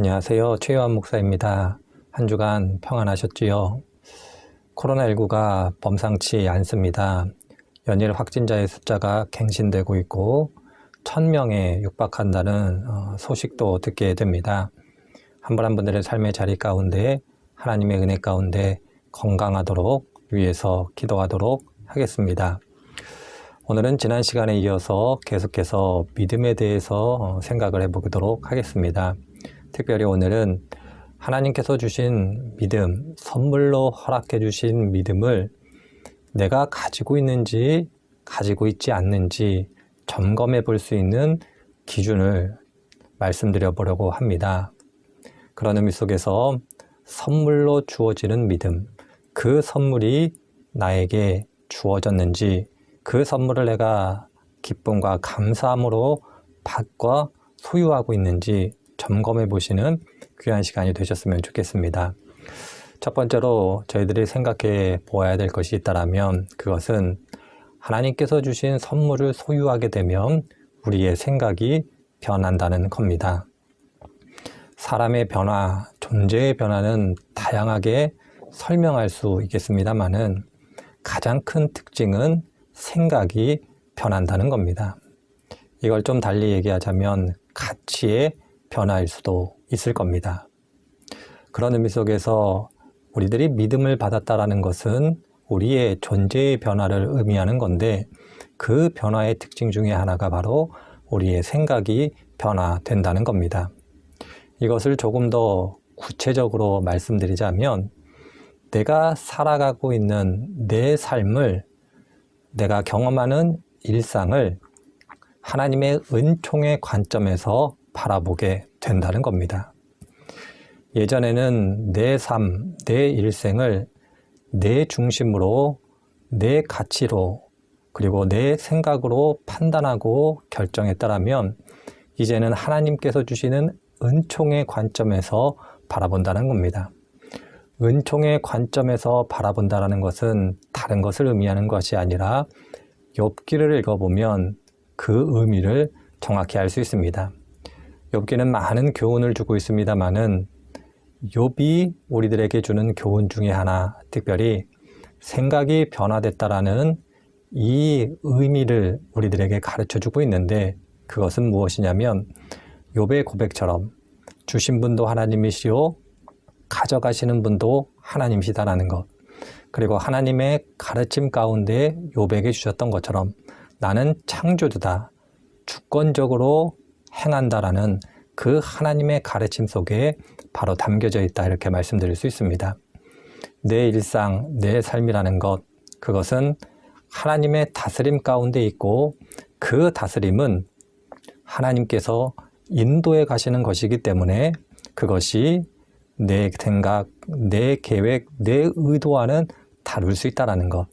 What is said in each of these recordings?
안녕하세요. 최요한 목사입니다. 한 주간 평안하셨지요? 코로나19가 범상치 않습니다. 연일 확진자의 숫자가 갱신되고 있고, 1000명에 육박한다는 어, 소식도 듣게 됩니다. 한 분 한 분들의 삶의 자리 가운데 하나님의 은혜 가운데 건강하도록 위해서 기도하도록 하겠습니다. 오늘은 지난 시간에 이어서 계속해서 믿음에 대해서 어, 생각을 해보도록 하겠습니다. 특별히 오늘은 하나님께서 주신 믿음, 선물로 허락해 주신 믿음을 내가 가지고 있는지 가지고 있지 않는지 점검해 볼 수 있는 기준을 말씀드려 보려고 합니다. 그런 의미 속에서 선물로 주어지는 믿음, 그 선물이 나에게 주어졌는지 그 선물을 내가 기쁨과 감사함으로 받과 소유하고 있는지 점검해 보시는 귀한 시간이 되셨으면 좋겠습니다. 첫 번째로 저희들이 생각해 보아야 될 것이 있다면 그것은 하나님께서 주신 선물을 소유하게 되면 우리의 생각이 변한다는 겁니다. 사람의 변화, 존재의 변화는 다양하게 설명할 수 있겠습니다만은 가장 큰 특징은 생각이 변한다는 겁니다. 이걸 좀 달리 얘기하자면 가치의 변화일 수도 있을 겁니다. 그런 의미 속에서 우리들이 믿음을 받았다라는 것은 우리의 존재의 변화를 의미하는 건데 그 변화의 특징 중에 하나가 바로 우리의 생각이 변화된다는 겁니다. 이것을 조금 더 구체적으로 말씀드리자면 내가 살아가고 있는 내 삶을 내가 경험하는 일상을 하나님의 은총의 관점에서 바라보게 된다는 겁니다. 예전에는 내 삶, 내 일생을 내 중심으로, 내 가치로, 그리고 내 생각으로 판단하고 결정했다라면, 이제는 하나님께서 주시는 은총의 관점에서 바라본다는 겁니다. 은총의 관점에서 바라본다라는 것은 다른 것을 의미하는 것이 아니라 욥기를 읽어보면 그 의미를 정확히 알 수 있습니다. 욥기는 많은 교훈을 주고 있습니다만은 욥이 우리들에게 주는 교훈 중에 하나, 특별히 생각이 변화됐다라는 이 의미를 우리들에게 가르쳐 주고 있는데 그것은 무엇이냐면 욥의 고백처럼 주신 분도 하나님이시오 가져가시는 분도 하나님이시다라는 것. 그리고 하나님의 가르침 가운데 욥에게 주셨던 것처럼 나는 창조주다. 주권적으로 행한다라는 그 하나님의 가르침 속에 바로 담겨져 있다 이렇게 말씀드릴 수 있습니다. 내 일상, 내 삶이라는 것, 그것은 하나님의 다스림 가운데 있고 그 다스림은 하나님께서 인도해 가시는 것이기 때문에 그것이 내 생각, 내 계획, 내 의도와는 다를 수 있다는 것.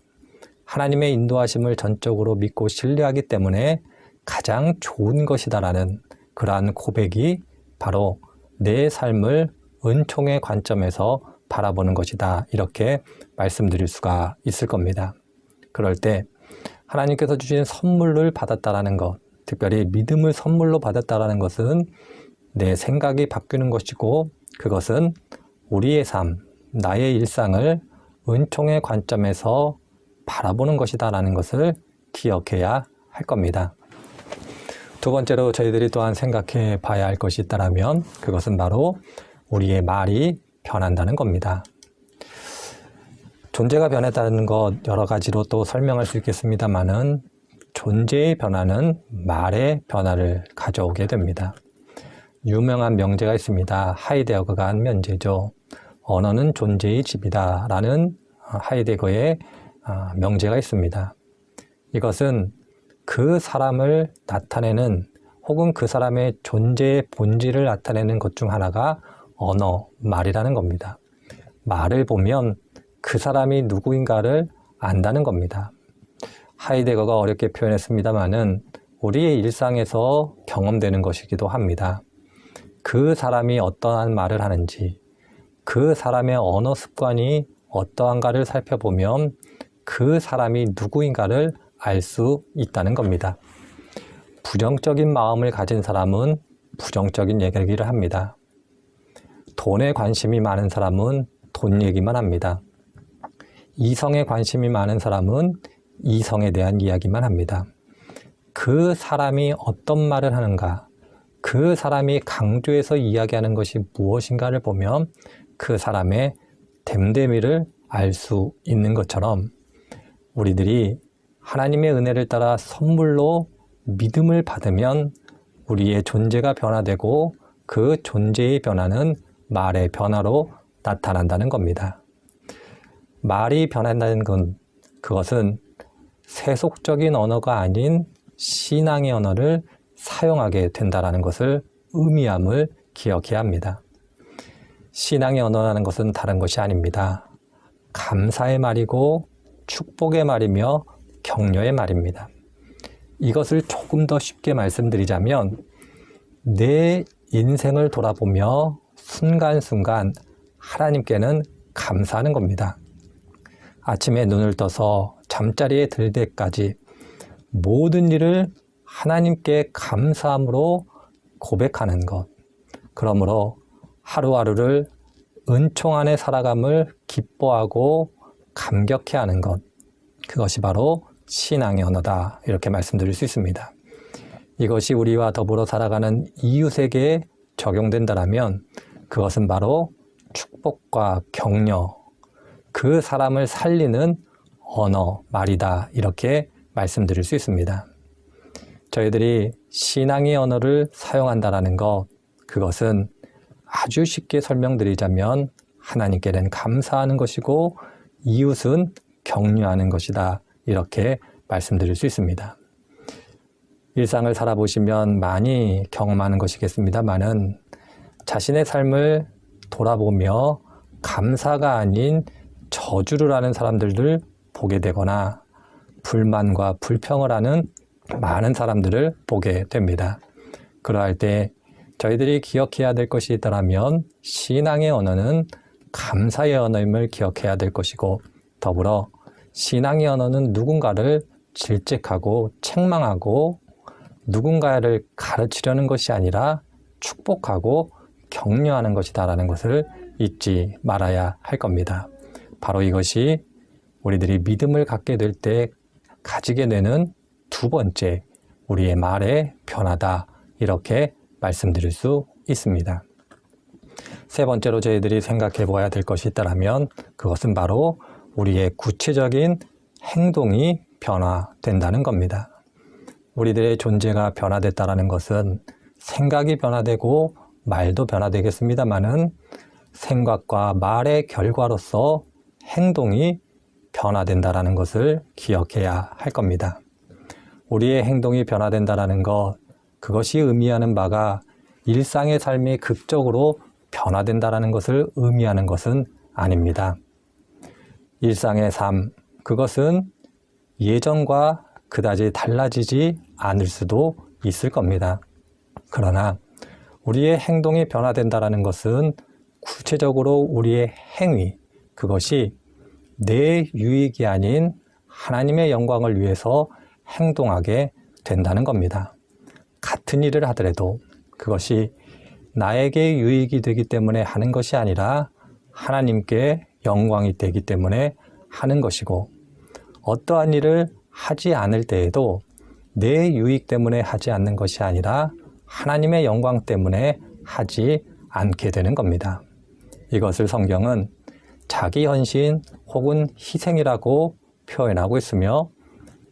하나님의 인도하심을 전적으로 믿고 신뢰하기 때문에 가장 좋은 것이다라는 그러한 고백이 바로 내 삶을 은총의 관점에서 바라보는 것이다. 이렇게 말씀드릴 수가 있을 겁니다. 그럴 때 하나님께서 주신 선물을 받았다라는 것, 특별히 믿음을 선물로 받았다라는 것은 내 생각이 바뀌는 것이고 그것은 우리의 삶, 나의 일상을 은총의 관점에서 바라보는 것이다라는 것을 기억해야 할 겁니다. 두 번째로 저희들이 또한 생각해 봐야 할 것이 있다면 그것은 바로 우리의 말이 변한다는 겁니다. 존재가 변했다는 것 여러 가지로 또 설명할 수 있겠습니다만은 존재의 변화는 말의 변화를 가져오게 됩니다. 유명한 명제가 있습니다. 하이데거가 한 명제죠. 언어는 존재의 집이다 라는 하이데거의 아, 명제가 있습니다. 이것은 그 사람을 나타내는 혹은 그 사람의 존재의 본질을 나타내는 것 중 하나가 언어, 말이라는 겁니다. 말을 보면 그 사람이 누구인가를 안다는 겁니다. 하이데거가 어렵게 표현했습니다만은 우리의 일상에서 경험되는 것이기도 합니다. 그 사람이 어떠한 말을 하는지, 그 사람의 언어 습관이 어떠한가를 살펴보면 그 사람이 누구인가를 알 수 있다는 겁니다. 부정적인 마음을 가진 사람은 부정적인 얘기를 합니다. 돈에 관심이 많은 사람은 돈 얘기만 합니다. 이성에 관심이 많은 사람은 이성에 대한 이야기만 합니다. 그 사람이 어떤 말을 하는가, 그 사람이 강조해서 이야기하는 것이 무엇인가를 보면 그 사람의 됨됨이를 알 수 있는 것처럼 우리들이 하나님의 은혜를 따라 선물로 믿음을 받으면 우리의 존재가 변화되고 그 존재의 변화는 말의 변화로 나타난다는 겁니다. 말이 변한다는 건 그것은 세속적인 언어가 아닌 신앙의 언어를 사용하게 된다라는 것을 의미함을 기억해야 합니다. 신앙의 언어라는 것은 다른 것이 아닙니다. 감사의 말이고 축복의 말이며 격려의 말입니다. 이것을 조금 더 쉽게 말씀드리자면 내 인생을 돌아보며 순간순간 하나님께는 감사하는 겁니다. 아침에 눈을 떠서 잠자리에 들 때까지 모든 일을 하나님께 감사함으로 고백하는 것. 그러므로 하루하루를 은총 안에 살아감을 기뻐하고 감격해 하는 것. 그것이 바로 신앙의 언어다. 이렇게 말씀드릴 수 있습니다. 이것이 우리와 더불어 살아가는 이웃에게 적용된다면 그것은 바로 축복과 격려, 그 사람을 살리는 언어, 말이다. 이렇게 말씀드릴 수 있습니다. 저희들이 신앙의 언어를 사용한다라는 것, 그것은 아주 쉽게 설명드리자면 하나님께는 감사하는 것이고 이웃은 격려하는 것이다. 이렇게 말씀드릴 수 있습니다. 일상을 살아보시면 많이 경험하는 것이겠습니다만은 자신의 삶을 돌아보며 감사가 아닌 저주를 하는 사람들을 보게 되거나 불만과 불평을 하는 많은 사람들을 보게 됩니다. 그러할 때 저희들이 기억해야 될 것이 있다면 신앙의 언어는 감사의 언어임을 기억해야 될 것이고 더불어 신앙의 언어는 누군가를 질책하고 책망하고 누군가를 가르치려는 것이 아니라 축복하고 격려하는 것이다라는 것을 잊지 말아야 할 겁니다. 바로 이것이 우리들이 믿음을 갖게 될 때 가지게 되는 두 번째 우리의 말의 변화다. 이렇게 말씀드릴 수 있습니다. 세 번째로 저희들이 생각해 보아야 될 것이 있다면 그것은 바로 우리의 구체적인 행동이 변화된다는 겁니다. 우리들의 존재가 변화됐다라는 것은 생각이 변화되고 말도 변화되겠습니다만은 생각과 말의 결과로서 행동이 변화된다라는 것을 기억해야 할 겁니다. 우리의 행동이 변화된다라는 것, 그것이 의미하는 바가 일상의 삶이 극적으로 변화된다라는 것을 의미하는 것은 아닙니다. 일상의 삶, 그것은 예전과 그다지 달라지지 않을 수도 있을 겁니다. 그러나 우리의 행동이 변화된다라는 것은 구체적으로 우리의 행위, 그것이 내 유익이 아닌 하나님의 영광을 위해서 행동하게 된다는 겁니다. 같은 일을 하더라도 그것이 나에게 유익이 되기 때문에 하는 것이 아니라 하나님께 영광이 되기 때문에 하는 것이고 어떠한 일을 하지 않을 때에도 내 유익 때문에 하지 않는 것이 아니라 하나님의 영광 때문에 하지 않게 되는 겁니다. 이것을 성경은 자기 헌신 혹은 희생이라고 표현하고 있으며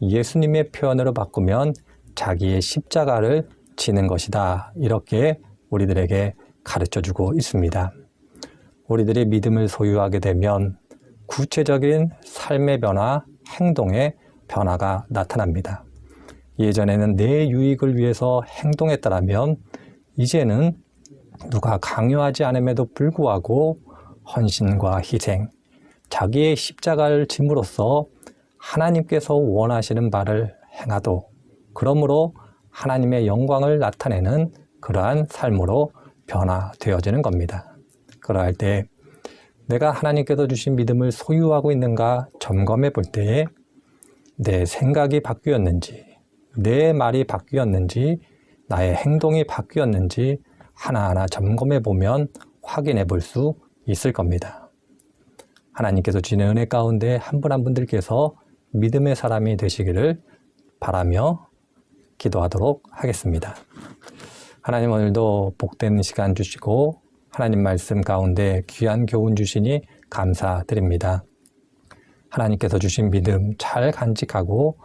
예수님의 표현으로 바꾸면 자기의 십자가를 지는 것이다. 이렇게 우리들에게 가르쳐 주고 있습니다. 우리들이 믿음을 소유하게 되면 구체적인 삶의 변화, 행동의 변화가 나타납니다. 예전에는 내 유익을 위해서 행동했다면 이제는 누가 강요하지 않음에도 불구하고 헌신과 희생, 자기의 십자가를 짐으로써 하나님께서 원하시는 바를 행하도 그러므로 하나님의 영광을 나타내는 그러한 삶으로 변화되어지는 겁니다. 그러할 때 내가 하나님께서 주신 믿음을 소유하고 있는가 점검해 볼 때에 내 생각이 바뀌었는지, 내 말이 바뀌었는지, 나의 행동이 바뀌었는지 하나하나 점검해 보면 확인해 볼 수 있을 겁니다. 하나님께서 주시는 은혜 가운데 한 분 한 분들께서 믿음의 사람이 되시기를 바라며 기도하도록 하겠습니다. 하나님 오늘도 복된 시간 주시고 하나님 말씀 가운데 귀한 교훈 주시니 감사드립니다. 하나님께서 주신 믿음 잘 간직하고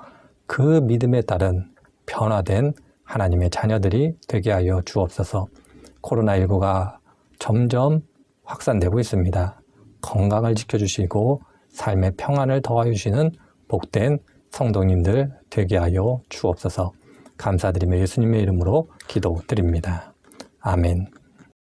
그 믿음에 따른 변화된 하나님의 자녀들이 되게 하여 주옵소서. 코로나19가 점점 확산되고 있습니다. 건강을 지켜주시고 삶의 평안을 더하여 주시는 복된 성도님들 되게 하여 주옵소서. 감사드리며 예수님의 이름으로 기도드립니다. 아멘.